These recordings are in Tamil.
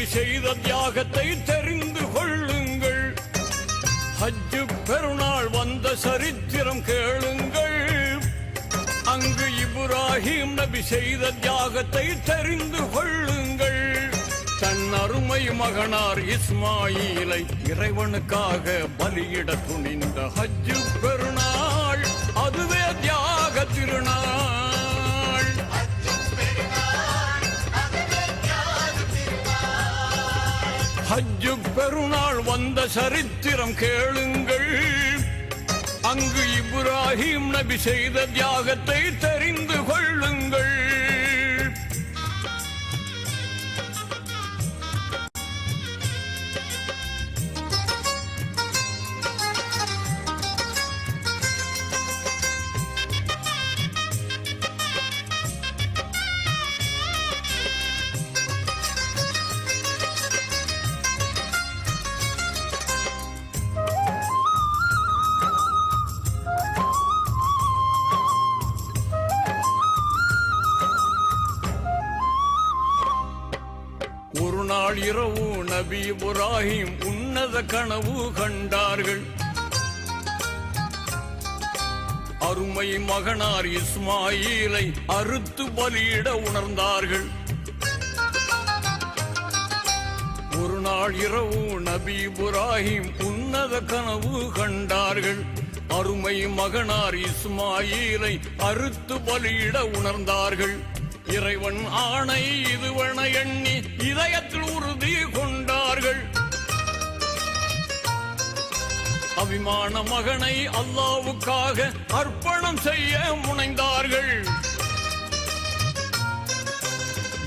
நபி செய்த தியாகத்தை தெரிந்து கொள்ளுங்கள். ஹஜ்ஜு பெருநாள் வந்த சரித்திரம் கேளுங்கள். அங்கு இப்ராஹிம் நபி செய்த தியாகத்தை தெரிந்து கொள்ளுங்கள். தன் அருமை மகனார் இஸ்மாயிலை இறைவனுக்காக பலியிட துணிந்த ஹஜ்ஜு பெரு ஹஜ்ஜு பெருநாள் வந்த சரித்திரம் கேளுங்கள். அங்கு இப்ராஹிம் நபி செய்த தியாகத்தை தெரிந்து கொள்ளுங்கள். இரவு நபி இப்ராஹிம் உன்னத கனவு கண்டார்கள். அருமை மகனார் இஸ்மாயிலை அறுத்து பலியிட உணர்ந்தார்கள். ஒரு நாள் இரவு நபி இப்ராஹிம் உன்னத கனவு கண்டார்கள். அருமை மகனார் இஸ்மாயிலை அறுத்து பலியிட உணர்ந்தார்கள். இறைவன் ஆணை இதுவென எண்ணி இதயத்தில் உறுதி கொண்டார்கள். அபிமான மகனை அல்லாவுக்காக அர்ப்பணம் செய்ய முனைந்தார்கள்.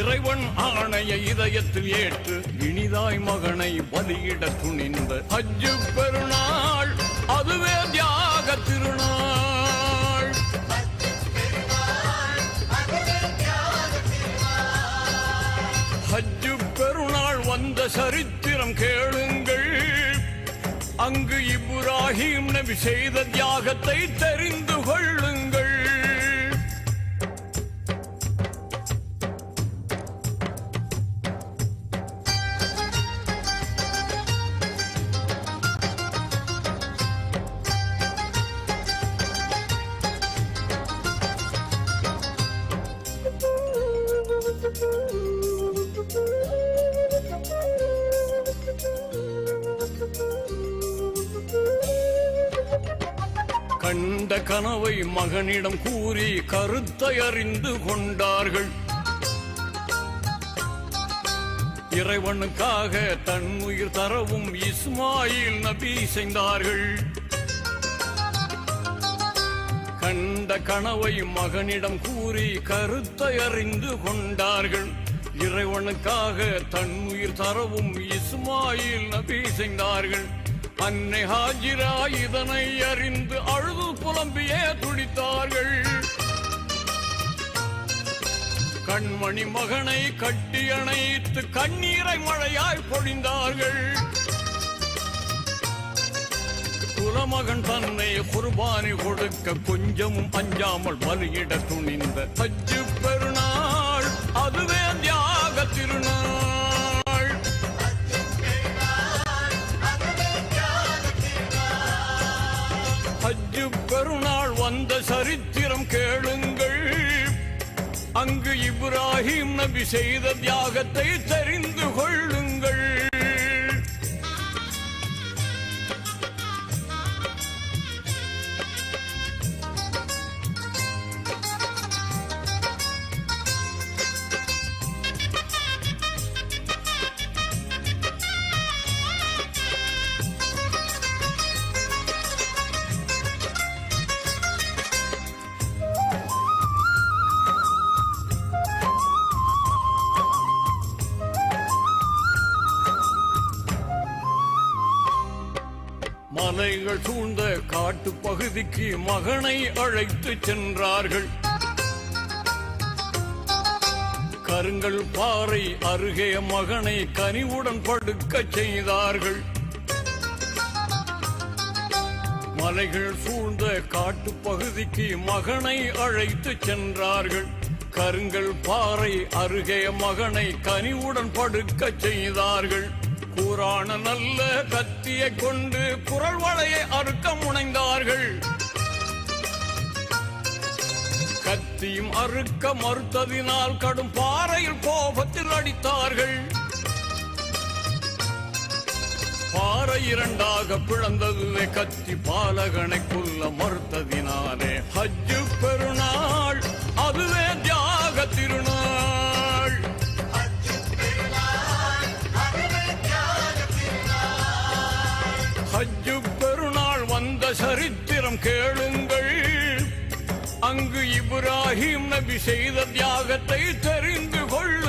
இறைவன் ஆணைய இதயத்தில் ஏற்று இனிதாய் மகனை பலியிட துணிந்த அஜு பெருநாள் அதுவே தியாக திருநாள். சரித்திரம் கேளுங்கள். அங்கு இப்ராஹிம் நபி செய்த தியாகத்தை தெரிந்து கொள்ளுங்கள். கண்ட கனவை மகனிடம் கூறி கருத்தை அறிந்து கொண்டார்கள். இறைவனுக்காக தன் உயிர் தரவும் இஸ்மாயில் நபி செய்தார்கள். கண்ட கனவை மகனிடம் கூறி கருத்தை அறிந்து கொண்டார்கள். இறைவனுக்காக தன் உயிர் தரவும் இஸ்மாயில் நபி செய்தார்கள். அன்னை ஹாஜிரா இதனை அறிந்து அழுது புலம்பியே துடித்தார்கள். கண்மணி மகனை கட்டி அணைத்து கண்ணீரை மழையாய் பொழிந்தார்கள். குலமகன் தன்னை குர்பானி கொடுக்க கொஞ்சமும் அஞ்சாமல் பலியிட துணிந்த ஹஜ்ஜு பெருநாள் அதுவே தியாக திருநாள். சரித்திரம் கேளுங்கள். அங்கு இப்ராஹிம் நபி செய்த தியாகத்தை தெரிந்து கொள்ளுங்கள். மலைகள் சூழ்ந்த காட்டு பகுதிக்கு மகனை அழைத்து சென்றார்கள். கருங்கல் பாறை அருகே மகனை கனிவுடன் படுக்க செய்தார்கள். மலைகள் சூழ்ந்த காட்டு பகுதிக்கு மகனை அழைத்து சென்றார்கள். கருங்கல் பாறை அருகே மகனை கனிவுடன் படுக்கச் செய்தார்கள். கூறான நல்ல கத்தியை கொண்டு குரல் வளையை அறுக்க முனைந்தார்கள். கத்தியும் அறுக்க மறுத்ததினால் கடும் பாறையில் கோபத்தில் அடித்தார்கள். பாறை இரண்டாக பிளந்ததுவே கத்தி பாலகனை கொல்ல மறுத்ததினாலே ஹஜ்ஜு பெருநாள் அதுவே தியாக திருநாள். சரித்திரம் கேளுங்கள். அங்கு இப்ராஹிம் நபி செய்த தியாகத்தை தெரிந்து கொள்ள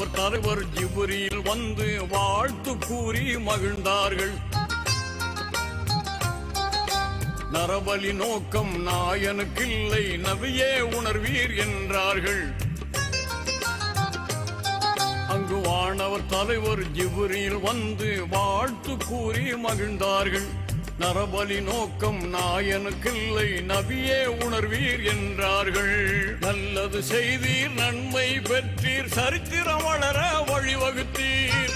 அவர் தலைவர் ஜிபுரியில் வந்து வாழ்த்து கூறி மகிழ்ந்தார்கள். நரபலி நோக்கம் நாயனுக்கில்லை நவியே உணர்வீர் என்றார்கள். அங்கு வானவர் தலைவர் ஜிபுரியில் வந்து வாழ்த்து கூறி மகிழ்ந்தார்கள். நரபலி நோக்கம் நாயனுக்கில்லை நபியே உணர்வீர் என்றார்கள். நல்லது செய்தீர் நன்மை பெற்றீர் சரித்திரம் வளர வழிவகுத்தீர்.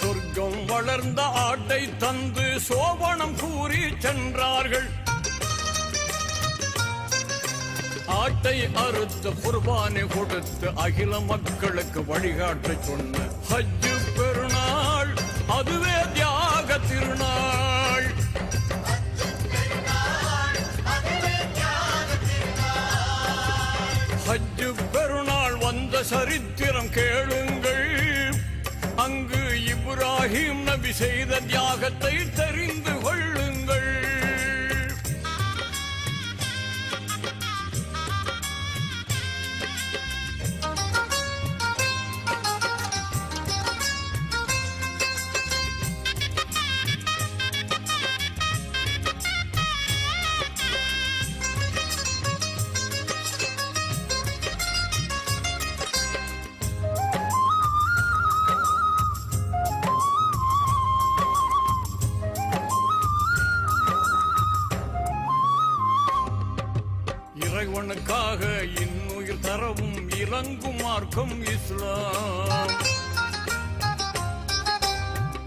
சொர்க்கம் வளர்ந்த ஆட்டை தந்து சோபனம் கூறி சென்றார்கள். ஆட்டை அறுத்த குர்பானை கொடுத்து அகில மக்களுக்கு வழிகாட்ட சொன்ன ஹஜ்ஜு பெருநாள் அதுவே தியாக திருநாள். ஹஜ்ஜு பெருநாள் வந்த சரித்திரம் கேளுங்கள். அங்கு இப்ராஹிம் நபி செய்த தியாகத்தை தெரிந்து கொள்ளுங்கள். இறங்கும் மார்க்கம் இஸ்லாம்.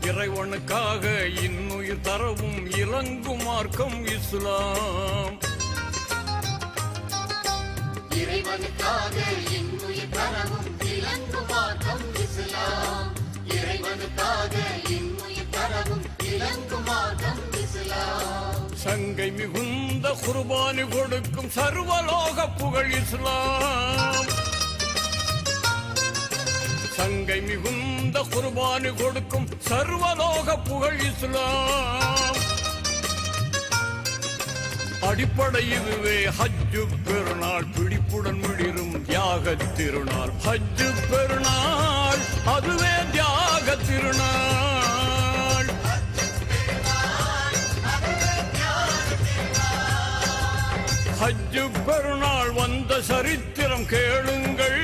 இறைவனுக்காக இன்னுயிர் தரவும் இறங்கும் மார்க்கம் இஸ்லாம். இறைவனுக்காக இன்னுயிர் தரவும் இலங்கு மார்க்கம் இஸ்லாம். இறைவனுக்காக இன்னுயிர் தரவும் இலங்கு மார்க்கம் இஸ்லாம். சங்கை மிகுந்த குர்பானி கொடுக்கும் சர்வலோக புகழ் இஸ்லாம். சங்கை மிகுந்த குர்பானி கொடுக்கும் சர்வலோக புகழ் இஸ்லாம். அடிப்படை இதுவே ஹஜ்ஜு பெருநாள் பிடிப்புடன் மிளிரும் தியாக திருநாள். ஹஜ்ஜு பெருநாள் அதுவே தியாக திருநாள். ஹஜ்ஜு பெருநாள் வந்த சரித்திரம் கேளுங்கள்.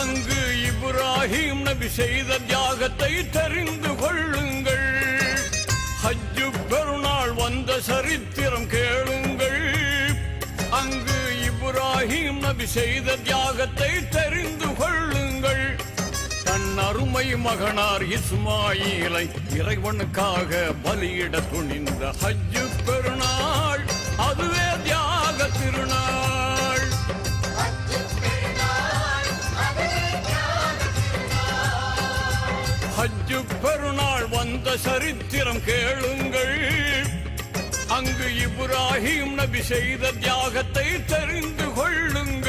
அங்கு இப்ராஹிம் நபி செய்த தியாகத்தை தெரிந்து கொள்ளுங்கள். ஹஜ்ஜு பெருநாள் வந்த சரித்திரம் கேளுங்கள். அங்கு இப்ராஹிம் நபி செய்த தியாகத்தை தெரிந்து கொள்ளுங்கள். தன் அருமை மகனார் இஸ்மாயிலை இறைவனுக்காக பலியிட துணிந்த ஹஜ்ஜு பெருநாள். அதுவே தியாக திருநாள். அந்த சரித்திரம் கேளுங்கள். அங்கு இப்ராஹிம் நபி செய்த தியாகத்தை தெரிந்து கொள்ளுங்கள்.